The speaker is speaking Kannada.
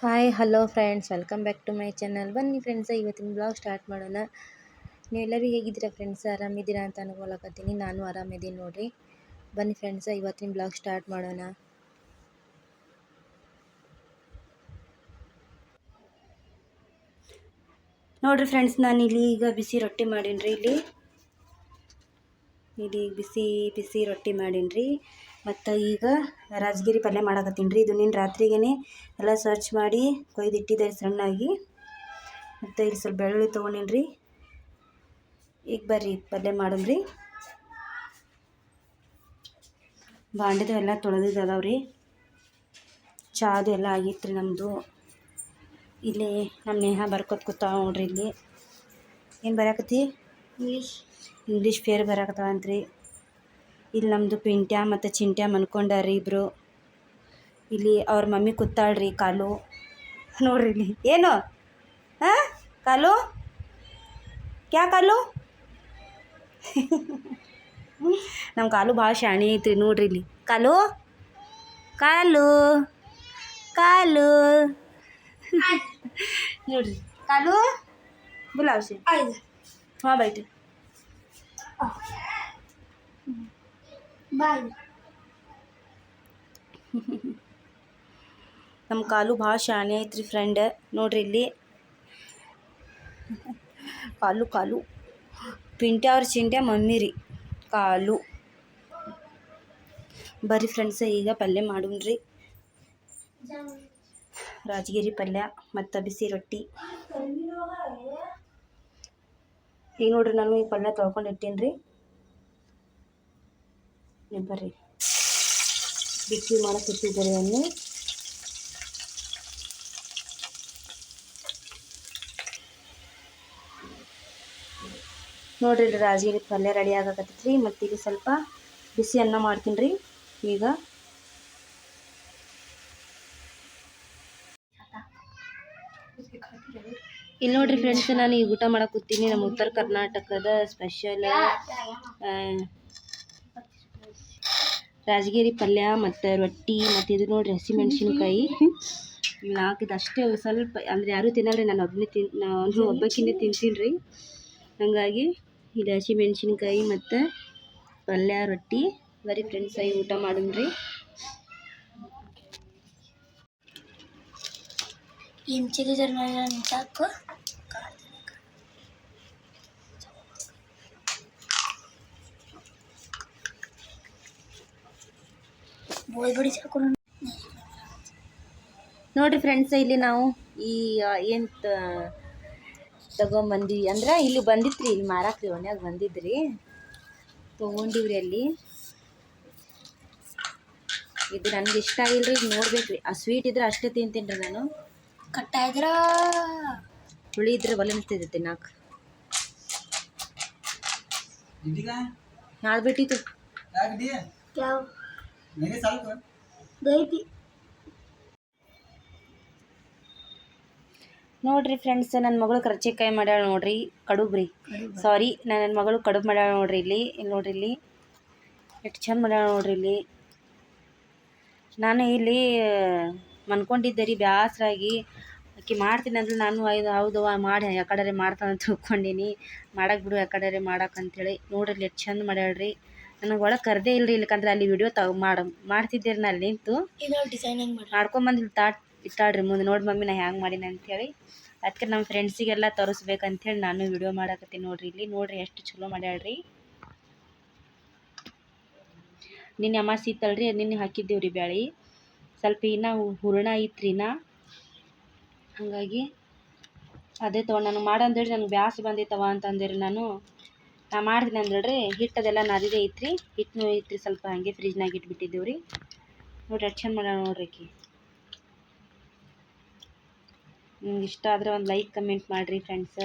Hi, hello friends. Welcome back to my channel. ಬನ್ನಿ ಫ್ರೆಂಡ್ಸ, ಇವತ್ತಿನ ಬ್ಲಾಗ್ ಸ್ಟಾರ್ಟ್ ಮಾಡೋಣ. ನೀವೆಲ್ಲರೂ ಹೇಗಿದ್ದೀರಾ ಫ್ರೆಂಡ್ಸ್? ಆರಾಮಿದ್ದೀರಾ ಅಂತ ಅನ್ಕೊಳಕತ್ತೀನಿ. ನಾನು ಆರಾಮಿದ್ದೀನಿ ನೋಡಿರಿ. ಬನ್ನಿ ಫ್ರೆಂಡ್ಸ, ಇವತ್ತಿನ ಬ್ಲಾಗ್ ಸ್ಟಾರ್ಟ್ ಮಾಡೋಣ. ನೋಡ್ರಿ ಫ್ರೆಂಡ್ಸ್, ನಾನು ಇಲ್ಲಿ ಈಗ ಬಿಸಿ ರೊಟ್ಟಿ ಮಾಡೀನಿ ರೀ ಇಲ್ಲಿ. ಇಲ್ಲಿ ಬಿಸಿ ಬಿಸಿ ರೊಟ್ಟಿ ಮಾಡೀನಿ ರೀ ಮತ್ತು ಈಗ ರಾಜಗಿರಿ ಪಲ್ಯ ಮಾಡಕತ್ತೀನಿ ರೀ. ಇದು ನಿನ್ನ ರಾತ್ರಿಗೇ ಎಲ್ಲ ಸರ್ಚ್ ಮಾಡಿ ಕೊಯ್ದಿಟ್ಟಿದ್ದೆ ಸಣ್ಣಾಗಿ. ಮತ್ತು ಇಲ್ಲಿ ಸ್ವಲ್ಪ ಬೆಳ್ಳುಳ್ಳಿ ತೊಗೊಂಡೀನಿ ರೀ. ಈಗ ಬರ್ರಿ ಪಲ್ಯ ಮಾಡೋಣ ರೀ. ಬಾಂಡಿದು ಎಲ್ಲ ತೊಳೆದಿದ್ದು ಅದಾವೆ ರೀ. ಚಾದು ಎಲ್ಲ ಆಗಿತ್ತು ರೀ ನಮ್ಮದು ಇಲ್ಲಿ ನಮ್ಮ ನೇಹ ಬರ್ಕೊತ ಕೂತಾವ ನೋಡ್ರಿ ಇಲ್ಲಿ. ಏನು ಬರಕತ್ತಿ? ಇಂಗ್ಲೀಷ್ ಇಂಗ್ಲೀಷ್ ಫೇರ್ ಬರಾಕತ್ತಾವ ಅಂತ್ರಿ. ಇಲ್ಲಿ ನಮ್ಮದು ಪಿಂಟ್ಯಾ ಮತ್ತು ಚಿಂಟ್ಯಾಮ್ ಮನ್ಕೊಂಡಾರಿ ಇಬ್ಬರು ಇಲ್ಲಿ ಅವ್ರ ಮಮ್ಮಿ ಕೂತಾಳ್ರಿ ಕಾಲು. ನೋಡ್ರಿ ಇಲ್ಲಿ. ಏನು? ಹಾಂ? ಕಾಲು? ಕ್ಯಾ ಕಾಲು? ನಮ್ಮ ಕಾಲು ಭಾಳ ಶಾಣೆ ಐತ್ರಿ ನೋಡ್ರಿ ಇಲ್ಲಿ. ಕಾಲು? ಕಾಲು? ಕಾಲು? ನೋಡ್ರಿ. ಕಾಲು? ಬುಲಾವ್ಸಿ ಹಾಂ ಬೈಟ್ ಬಾಯ್. ನಮ್ಮ ಕಾಲು ಭಾಳ ಶಾಣೆ ಐತ್ರಿ ಫ್ರೆಂಡ್ ನೋಡ್ರಿ ಇಲ್ಲಿ. ಕಾಲು ಕಾಲು. ಪಿಂಟ್ಯ ಅವ್ರ ಚಿಂಟ್ಯ ಮಮ್ಮಿ ರೀ. ಕಾಲು. ಬರ್ರಿ ಫ್ರೆಂಡ್ಸ ಈಗ ಪಲ್ಯ ಮಾಡೋಣ್ರಿ. ರಾಜಗಿರಿ ಪಲ್ಯ ಮತ್ತು ಬಿಸಿ ರೊಟ್ಟಿ. ಈಗ ನೋಡ್ರಿ ನಾನು ಈ ಪಲ್ಯ ತೊಳ್ಕೊಂಡು ಇಟ್ಟೀನಿ ರೀ ಬರ್ರಿ. ಬಿಸಿ ಮಾಡಕ್ಕೆ ಅನ್ನು ನೋಡ್ರಿ ರಾಜಗಿರಿ ಪಲ್ಯ ರೆಡಿ ಆಗಕತ್ತೈತ್ರಿ, ಮತ್ತು ಈಗ ಸ್ವಲ್ಪ ಬಿಸಿ ಅನ್ನ ಮಾಡ್ತೀನಿ ರೀ, ಈಗ. ಇಲ್ಲಿ ನೋಡ್ರಿ ಫ್ರೆಂಡ್ಸ್ ನಾನು ಈಗ ಊಟ ಮಾಡಕ್ಕೆ ಕೂತೀನಿ, ನಮ್ಮ ಉತ್ತರ ಕರ್ನಾಟಕದ ಸ್ಪೆಷಲ್ ರಾಜಗಿರಿ ಪಲ್ಯ ಮತ್ತು ರೊಟ್ಟಿ ಮತ್ತು ಇದು ನೋಡಿರಿ ಹಸಿಮೆಣ್ಸಿನ್ಕಾಯಿ ಇವು ನಾಲ್ಕಿದು ಅಷ್ಟೇ ಸ್ವಲ್ಪ ಅಂದರೆ ಯಾರೂ ತಿನ್ನಲ್ಲ ನಾನು ಒಬ್ಬನೇ ತಿನ್, ನಾನು ಒಬ್ಬಾಕಿನೇ ತಿಂತೀನಿ ರೀ ಹಾಗಾಗಿ ಇದು ಹಸಿಮೆಣ್ಸಿನ್ಕಾಯಿ ಮತ್ತು ಪಲ್ಯ, ರೊಟ್ಟಿ. ಬರೀ ಫ್ರೆಂಡ್ಸ್ ಆಗಿ ಊಟ ಮಾಡೋಣ್ರಿ ಇಂಚಿಗೆ ಜರ ನಿಂತಾಕು ಬೋಯ್ ಬಿಡಿ ಸಾಕು ನೋಡ್ರಿ ಫ್ರೆಂಡ್ಸ್ ಇಲ್ಲಿ ನಾವು ಈ ಏನು ತಗೊಂಬಂದಿವಿ ಅಂದ್ರೆ ಇಲ್ಲಿ ಬಂದಿತ್ರಿ ಇಲ್ಲಿ ಮಾರಾಕ್ರಿ ಒನ್ಯಾಗ ಬಂದಿದ್ರಿ. ತೊಗೊಂಡಿವ್ರಿ ಅಲ್ಲಿ. ಇದು ನನಗೆ ಇಷ್ಟ ಆಗಿಲ್ರಿ ಈಗ ನೋಡ್ಬೇಕ್ರಿ. ಆ ಸ್ವೀಟ್ ಇದ್ರೆ ಅಷ್ಟೇ ತಿಂತೀನಿ ರೀ ನಾನು. ಕಟ್ಟ ಇದ್ರ ಹುಳಿ ಇದ್ರೆ ಒಲೆ ನಿಲ್ತಿದ್ದೆ ತಿನ್ನಾಕ. ನಾಳೆ ಬಿಟ್ಟಿತ್ತು ಸಾಕು. ಗೈತಿ ನೋಡ್ರಿ ಫ್ರೆಂಡ್ಸ್ ನನ್ನ ಮಗಳು ಕರ್ಚಿಕಾಯಿ ಮಾಡ್ಯಾಳ ನೋಡ್ರಿ ಕಡುಬ್ರಿ. ರೀ ಸಾರಿ ನನ್ನ ಮಗಳು ಕಡುಬು ಮಾಡ್ಯಾಳ ನೋಡ್ರಿ ಇಲ್ಲಿ ಇಲ್ಲಿ ನೋಡ್ರಿ ಇಲ್ಲಿ. ಎಷ್ಟು ಚಂದ ಮಾಡ್ಯಾಳ ನೋಡ್ರಿ ಇಲ್ಲಿ. ನಾನು ಇಲ್ಲಿ ಮನ್ಕೊಂಡಿದ್ದೆ ರೀ ಬ್ಯಾಸರಾಗಿ. ಆಕೆ ಮಾಡ್ತೀನಿ ಅಂದ್ರೆ ನಾನು ಐದು ಹೌದು ಮಾಡಿ ಯಾಕಡೆ ಮಾಡ್ತಾನೆ ಅಂತ ತಿಳ್ಕೊಂಡೀನಿ. ಮಾಡಕ್ಕೆ ಬಿಡು ಯಾಕಡೆ ಮಾಡಕ್ಕೆ ಅಂತೇಳಿ. ನೋಡ್ರಿ ಇಲ್ಲಿ ಎಷ್ಟು ಚಂದ ಮಾಡ್ಯಾಳ್ರಿ. ನನಗೆ ಒಳಗೆ ಕರ್ದೇ ಇಲ್ರಿ ಇಲ್ಲಕಂದ್ರೆ ಅಲ್ಲಿ ವಿಡಿಯೋ ತಗೊ ಮಾಡ ಮಾಡ್ತಿದ್ದೆ ರೀ ನಾ ಅಲ್ಲಿ ನಿಂತು. ಡಿಸೈನಿಂಗ್ ಮಾಡಿ ಮಾಡ್ಕೊಂಬಂದು ಇಲ್ಲಿ ತಾಟ್ ಇಟ್ಟಾಳ್ರಿ ಮುಂದೆ ನೋಡಿ ಮಮ್ಮಿ ನಾ ಹ್ಯಾಂಗೆ ಮಾಡೀನಿ ಅಂಥೇಳಿ ಅದಕ್ಕೆ ನಮ್ಮ ಫ್ರೆಂಡ್ಸಿಗೆಲ್ಲ ಹೇಳಿ ನಾನು ವಿಡಿಯೋ ಮಾಡಕತ್ತೀನಿ ನೋಡ್ರಿ ಇಲ್ಲಿ ನೋಡ್ರಿ ಎಷ್ಟು ಚಲೋ ಮಾಡ್ಯಾಳ್ರಿ. ನಿನ್ನೆ ಅಮಾಸಿ ಇತ್ತಲ್ರಿ ನಿನ್ನೆ ಹಾಕಿದ್ದೇವೆ ರೀ ಬ್ಯಾಳಿ. ಸ್ವಲ್ಪ ಇನ್ನ ಹೂರಣ ಐತ್ರಿ ನಾ ಹಾಗಾಗಿ ಅದೇ ತೊಗೊಂಡು ನಾನು ಮಾಡಂದೇಳಿ ನನಗೆ ಬ್ಯಾಸ್ ಬಂದಿತ್ತವ ಅಂತಂದೇರಿ ನಾನು. ನಾ ಮಾಡ್ತೀನಿ ರೀ ಹಿಟ್ಟು ಅದೆಲ್ಲ ನಾದಿದೆ ಐತ್ರಿ ಹಿಟ್ಟು ಐತ್ರಿ ಸ್ವಲ್ಪ ಹಾಗೆ ಫ್ರಿಜ್ನಾಗ ಇಟ್ಬಿಟ್ಟಿದ್ದೇವೆ ರೀ. ನೋಡ್ರಿ ಅಷ್ಟು ಚಂದ ಮಾಡ್ಯಾಳ ನೋಡ್ರಿ ನಿಮ್ಗೆ ಇಷ್ಟ ಆದರೆ ಒಂದು ಲೈಕ್ ಕಮೆಂಟ್ ಮಾಡಿರಿ ಫ್ರೆಂಡ್ಸ್